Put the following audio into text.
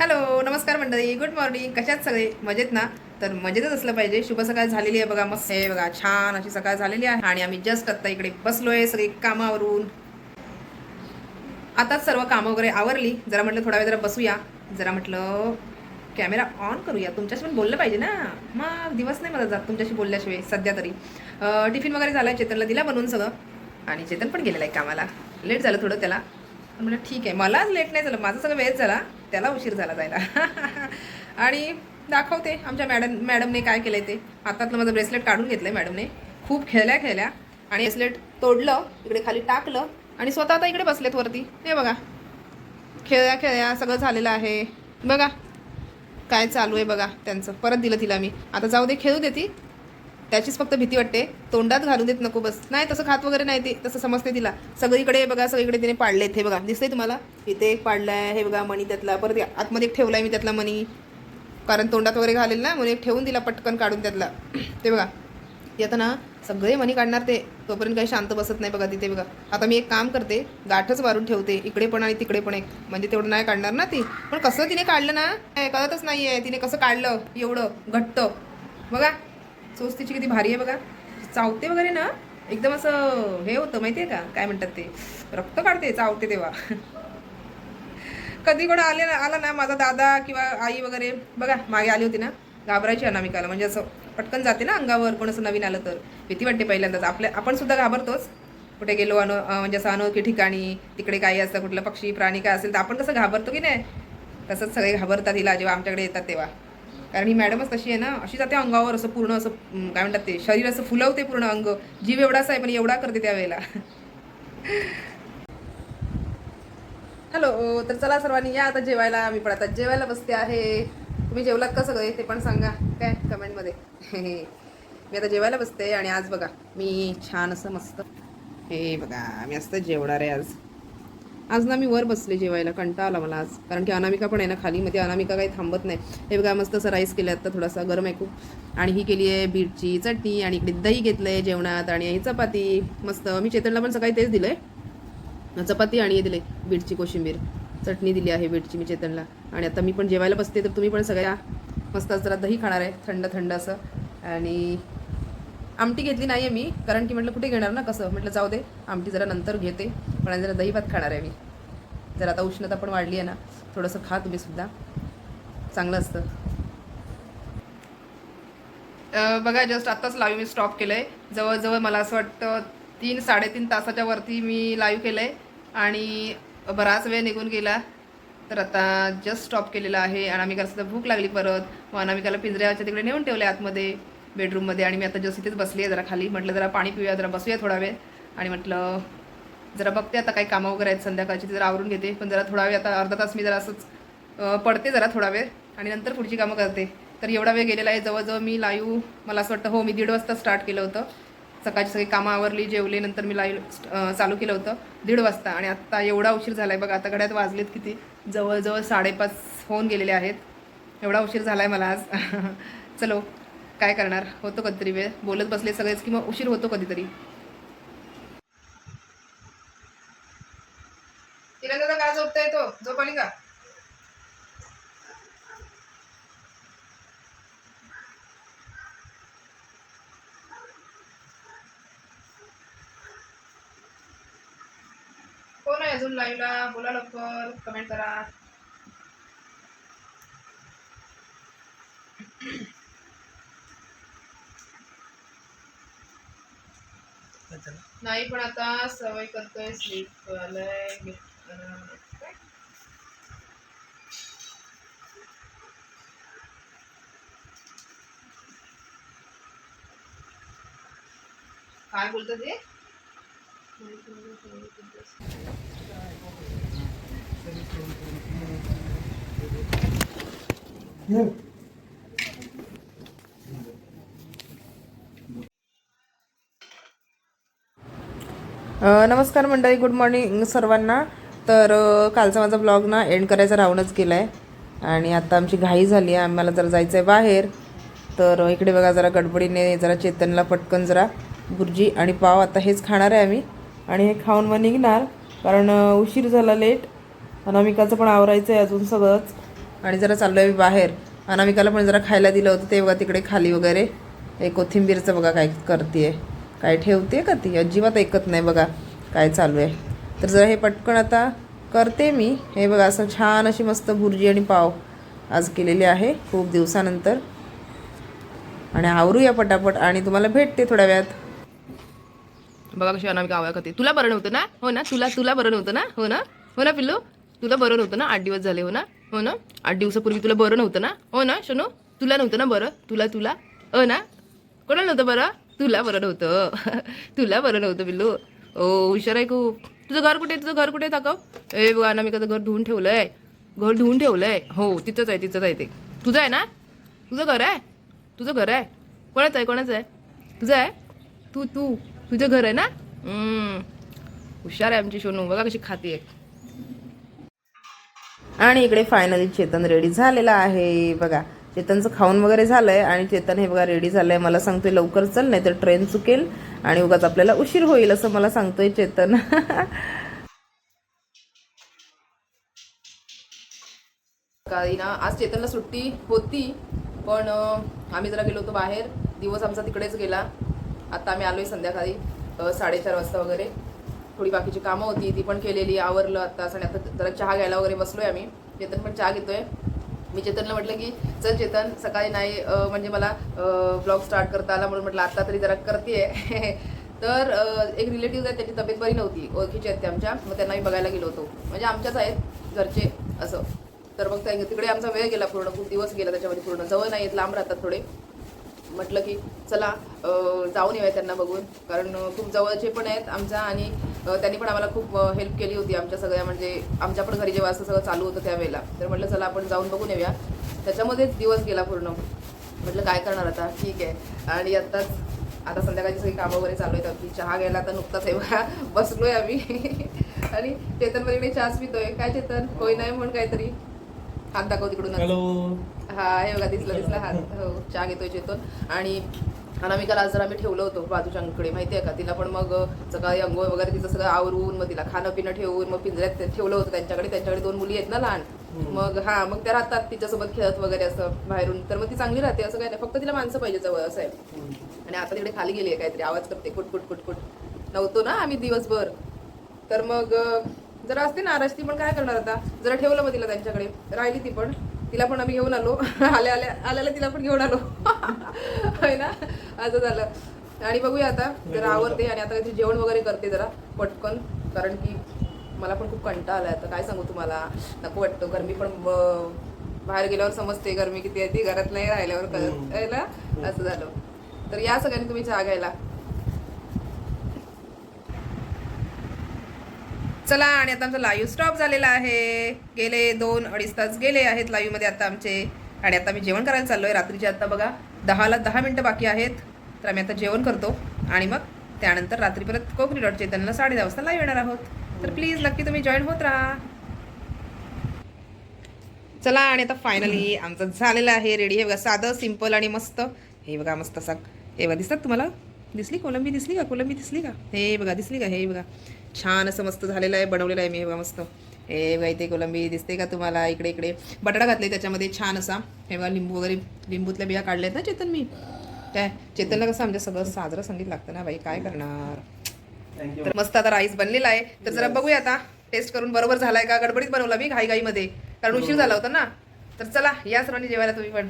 Hello नमस्कार मंडळी. Good morning कशात सगळे? मजेत ना? तर मजेतच असलं पाहिजे. शुभ सकाळ झालेली आहे बघा. मस्त आहे बघा छान अशी सकाळ झालेली आहे. आणि आम्ही जस्ट आत्ता इकडे बसलोय सगळी कामावरून. आताच सर्व कामं वगैरे आवरली. जरा म्हटलं थोडा वेळ जरा बसूया. जरा म्हटलं कॅमेरा ऑन करूया. तुमच्याशी पण बोललं पाहिजे ना? मग दिवस नाही मला जात तुमच्याशी बोलल्याशिवाय सध्या तरी. टिफिन वगैरे झाला चेतनला दिला बनवून सगळं. आणि चेतन पण गेलेलं आहे कामाला. लेट झालं थोडं त्याला. पण म्हटलं ठीक आहे. मला लेट नाही झालं. माझं सगळं वेळ झाला. त्याला उशीर झाला जायला. आणि दाखवते आमच्या मॅडम मॅडमने काय केलं ते. हातातलं माझं ब्रेसलेट काढून घेतलं मॅडमने. खूप खेळल्या खेळल्या. आणि ब्रेसलेट तोडलं इकडे खाली टाकलं आणि स्वतः आता इकडे बसलेत वरती. हे बघा. खेळ्या खेळ्या सगळं झालेलं आहे. बघा. काय चालू आहे बघा त्यांचं. परत दिलं तिला मी. आता जाऊ दे खेळू दे ती. त्याचीच फक्त भीती वाटते. तोंडात घालून देत नको बस. नाही तसं खात वगैरे नाही ती. तसं समजते तिला. सगळीकडे बघा सगळीकडे तिने पाडलेत हे बघा दिसतंय तुम्हाला? इथे एक पाडलाय हे बघा मणी त्यातला. परत आतमध्ये एक ठेवलाय मी त्यातला मणी. कारण तोंडात वगैरे घालेल ना म्हणून एक ठेवून दिला पटकन काढून त्यातला. ते बघा. ती आता ना सगळे मनी काढणार ते. तोपर्यंत काही शांत बसत नाही बघा तिथे बघा. आता मी एक काम करते. गाठच मारून ठेवते. इकडे पण आणि तिकडे पण एक. म्हणजे तेवढं नाही काढणार ना ती. पण कसं तिने काढलं ना? कळतच नाही आहे तिने कसं काढलं? एवढं घट्ट. बघा. चोच तिची किती भारी आहे बघा. चावते वगैरे ना एकदम असं हे होतं माहिती आहे का? काय म्हणतात ते? रक्त काढते चावते तेव्हा. कधी कोणा आले ना आला ना माझा दादा किंवा आई वगैरे बघा मागे आली होती ना घाबरायची अनामिकाला. म्हणजे असं पटकन जाते ना अंगावर कोण असं नवीन आलं तर. भीती वाटते पहिल्यांदाच. आपल्या आपण सुद्धा घाबरतोच. कुठे गेलो अनो म्हणजे असं अनोळखी ठिकाणी तिकडे काही असतं कुठलं पक्षी प्राणी काय असेल तर आपण कसं घाबरतो की नाही? तसंच सगळे घाबरतात हिला जेव्हा आमच्याकडे येतात तेव्हा. कारण ही मॅडमच तशी आहे ना अशी जाते अंगावर असं पूर्ण असं काय म्हणतात ते शरीर असं फुलवते पूर्ण अंग. जीव एवढाच आहे पण एवढा करते त्यावेळेला. हॅलो तर चला सर्वांनी या आता जेवायला. मी पण आता जेवायला बसते आहे. तुम्ही जेवलात का सगळे? ते पण सांगा. काय? कमेंटमध्ये. मी आता जेवायला बसते आणि आज बघा मी छान असं मस्त हे बघा मी असतं जेवणार आहे आज. आज ना मी वर बसले जेवायला कंटा आला मला आज. कारण की अनामिका पण आहे ना खाली मग ते अनामिका काही थांबत नाही. हे बघा मस्त असं राईस केलं आता थोडासा गरम आहे खूप. आणि ही केली आहे बीटची चटणी आणि इकडे दही घेतलं आहे जेवणात आणि ही चपाती. मस्त. मी चेतनला पण सकाळी तेच दिलं आहे चपाती आणि हे दिले बीटची कोशिंबीर. चटणी दिली आहे बीटची मी चेतनला. आणि आता मी पण जेवायला बसते तर तुम्ही पण सगळ्या मस्त जरा दही खाणार आहे थंड थंड असं. आणि आमटी घेतली नाही आहे मी कारण की म्हटलं कुठे घेणार ना कसं? म्हटलं जाऊ दे आमटी जरा नंतर घेते. पण आज जरा दही भात खाणार आहे मी. जर आता उष्णता पण वाढली आहे ना थोडंसं खा तुम्ही सुद्धा. चांगलं असतं. बघा जस्ट आत्ताच लाईव्ह मी स्टॉप केलं आहे जवळजवळ मला असं वाटतं तीन साडेतीन तासाच्या वरती मी लाईव्ह केलं आहे आणि बराच वेळ निघून गेला. तर आता जस्ट स्टॉप केलेला आहे. अनामिकाला सुद्धा भूक लागली परत. मग अनामिकाला पिंजऱ्याच्या तिकडे नेऊन ठेवले आतमध्ये बेडरूममध्ये आणि मी आता जस्ट इथेच बसली आहे जरा खाली. म्हटलं जरा पाणी पिऊया जरा बसूया थोडा वेळ. आणि म्हटलं जरा बघते आता काही कामं वगैरे आहेत संध्याकाळची जरा आवरून घेते. पण जरा थोडा वेळ आता अर्धा तास मी जरा असंच पडते जरा थोडा वेळ आणि नंतर पुढची कामं करते. तर एवढा वेळ गेलेला आहे जवळजवळ मी लाईव्ह मला असं वाटतं हो मी दीड वाजता स्टार्ट केलं होतं. सकाळची सगळी कामं आवरली जेवले नंतर मी लाईव्ह चालू केलं होतं. दीड वाजता आणि आत्ता एवढा उशीर झाला आहे बघा आता घड्यात वाजलेत किती जवळजवळ साडेपाच होऊन गेलेले आहेत. एवढा उशीर झाला आहे मला आज. चलो काय करणार? होतो कधीतरी वेळ. बोलत बसले सगळेच की मग उशीर होतो कधीतरी. तिला दादा काय झोपता येतो झोप आली का? कोण आहे अजून लाईव्हला बोला लवकर. कमेंट करा. नाही पण आता सवय करतोय स्लीप आलंय काय? ते नमस्कार मंडळी गुड मॉर्निंग सर्वांना तर कालचा माझा ब्लॉग ना एंड करायचा राहूनच गेला आहे आणि आता आमची घाई झाली आहे. आम्हाला जरा जायचं आहे बाहेर. तर इकडे बघा जरा गडबडीने जरा चेतनला पटकन जरा भुर्जी आणि पाव आता हेच खाणार आहे आम्ही. आणि हे खाऊन मग निघणार. कारण उशीर झाला लेट अनामिकाचं पण आवरायचं आहे अजून सगळंच. आणि जरा चाललो आहे बाहेर. अनामिकाला पण जरा खायला दिलं होतं. ते बघा तिकडे खाली वगैरे. हे कोथिंबीरचं बघा काय करते आहे काय ठेवते का ती? अजिबात ऐकत नाही बघा. काय चालू आहे. तर जरा हे पटकन आता करते मी. हे बघा असं छान अशी मस्त भुर्जी आणि पाव आज केलेली आहे खूप दिवसानंतर. आणि आवरूया पटापट आणि तुम्हाला भेटते थोड्या वेळात. बघा कशी अनामिका आवाज करते. तुला बरं नव्हतं ना? हो ना? तुला तुला बरं नव्हतं ना? हो ना? हो ना पिल्लू? तुला बरं नव्हतं ना? आठ दिवस झाले हो ना? हो ना? आठ दिवसापूर्वी तुला बरं नव्हतं ना? हो ना शनो? तुला नव्हतं ना बरं? तुला तुला? हो ना? कोणाला नव्हतं बरं? तुला बरं नव्हतं. तुला बरं नव्हतं पिल्लू. ओ हुशार आहे खूप. तुझं घर कुठे? आहे? तुझं घर कुठे आहे ए बघा कसं घर धुवून ठेवलंय. घर धुवून ठेवलंय. हो तिथंच आहे तिथंच आहे ते. तुझं आहे ना? तुझं घर आहे? तुझं घर आहे? कोणाचं आहे कोणाचं आहे? तुझं आहे? तू तू. तुझं घर आहे ना? हुशार आहे आमची सोनू. बघा कशी खाते आणि इकडे फायनली चेतन रेडी झालेला आहे. बघा. चेतनचं खाऊन वगैरे झालंय आणि चेतन हे बघा रेडी झालंय. मला सांगतोय लवकर चल नाही तर ट्रेन चुकेल आणि उगाच आपल्याला उशीर होईल असं मला सांगतोय चेतन. काही ना आज चेतनला सुट्टी होती पण आम्ही जरा गेलो होतो बाहेर. दिवस आमचा तिकडेच गेला. आता आम्ही आलोय संध्याकाळी साडेचार वाजता वगैरे. थोडी बाकीची कामं होती ती पण केलेली आवरलं आता आणि आता जरा चहा घ्यायला वगैरे बसलोय आम्ही. चेतन पण चहा घेतोय. मी चेतनला म्हटलं की चल चेतन सकाळी नाही म्हणजे मला ब्लॉग स्टार्ट करता आला म्हणून म्हटलं आता तरी जरा करते तर एक रिलेटिव्ह आहेत त्याची तब्येत बरी नव्हती ओळखीची आहेत ते आमच्या मग त्यांना मी बघायला गेलो होतो. म्हणजे आमच्याच आहेत घरचे असं. तर मग तिकडे आमचा वेळ गेला पूर्ण खूप दिवस गेला त्याच्यामध्ये पूर्ण. जवळ नाही आहेत लांब राहतात थोडे. म्हटलं की चला जाऊन येऊया त्यांना बघून. कारण खूप जवळचे पण आहेत आमच्या आणि त्यांनी पण आम्हाला खूप हेल्प केली होती आमच्या सगळ्या म्हणजे आमच्या पण घरी जेव्हा असं सगळं चालू होतं त्यावेळेला. तर म्हटलं चला आपण जाऊन बघून येऊया. त्याच्यामध्येच दिवस गेला पूर्ण. म्हटलं काय करणार आता? ठीक आहे. आणि आत्ताच आता संध्याकाळची सगळी कामं वगैरे चालू आहेत आमची. चहा घ्यायला आता नुकताच आहे बघा. बसलोय आम्ही. आणि चेतन वगैरे चहाच पितोय. काय चेतन? होय नाही म्हणून काहीतरी. हात दाखव तिकडून हॅलो. हा हे बघा दिसला दिसला हात. हो चहा घेतोय चेतन. आणि अनामिकाला आज जर आम्ही ठेवलं होतं बाजूच्याकडे माहिती आहे का? तिला पण मग सकाळी अंघोळ वगैरे तिचं सगळं आवरून मग तिला खाणं पिणं ठेवून मग पिंजऱ्यात ठेवलं होतं त्यांच्याकडे. त्यांच्याकडे दोन मुली आहेत ना लहान. मग हा मग त्या राहतात तिच्यासोबत खेळत वगैरे असं बाहेरून. तर मग ती चांगली राहते असं काय नाही. फक्त तिला माणसं पाहिजे जवळ असं आहे. आणि आता तिकडे खाली गेली आहे काहीतरी. आवाज करते कुट कुट कुट कुट नव्हतो ना आम्ही दिवसभर. तर मग जरा असते नाराज ती पण काय करणार आता? जरा ठेवलं मग तिला त्यांच्याकडे. राहिली ती पण. तिला पण आम्ही घेऊन आलो. आल्या आल्या आल्याला तिला पण घेऊन आलो. होय ना? असं झालं. आणि बघूया आता. जरा आवडते आणि आता काहीतरी जेवण वगैरे करते जरा पटकन. कारण की मला पण खूप कंटाळा आलाय आता. काय सांगू तुम्हाला? नको वाटतं. गरमी पण बाहेर गेल्यावर समजते गरमी किती आहे ती. घरात नाही राहिल्यावर कळत. आहे ना? असं झालं. तर या सगळ्यांनी तुम्ही चहा घ्यायला. चला आणि आता आमचा लाईव्ह स्टॉप झालेला आहे. गेले दोन अडीच तास गेले आहेत लाईव्ह आता आमचे. आणि आता मी जेवण करायला चाललो आहे रात्रीचे आता बघा दहाला दहा मिनटं बाकी आहेत. तर आम्ही आता जेवण करतो. आणि मग त्यानंतर रात्री परत कोकणी डॉट चैतन्यला साडे दहा वाजता लाईव्ह येणार आहोत. तर प्लीज नक्की तुम्ही जॉईन होत राहा. चला आणि आता फायनली आमचं झालेलं आहे. रेडी हे बघा साधं सिंपल आणि मस्त. हे बघा मस्त असा हे बघा दिसतात तुम्हाला? दिसली कोलंबी दिसली का? कोलंबी दिसली का? हे बघा दिसली का? हे बघा. छान असं मस्त झालेलं आहे बनवलेलं आहे मी हे बघा मस्त. हे बघा इथे कोलंबी दिसते का तुम्हाला? इकडे इकडे. बटाटा घातले त्याच्यामध्ये छान असा. हे बघा लिंबू वगैरे लिंबूतल्या बिया काढल्यात ना चेतन मी? काय? चेतनला कसं आमच्या सगळं साजरं संगीत लागतं ना बाई? काय करणार? तर मस्त आता राईस बनलेला आहे. तर जरा बघूया आता. टेस्ट करून बरोबर झालाय का? गडबडीत बनवला मी घाई घाईमध्ये कारण उशीर झाला होता ना. तर चला या सर्वांनी जेवायला तुम्ही पण.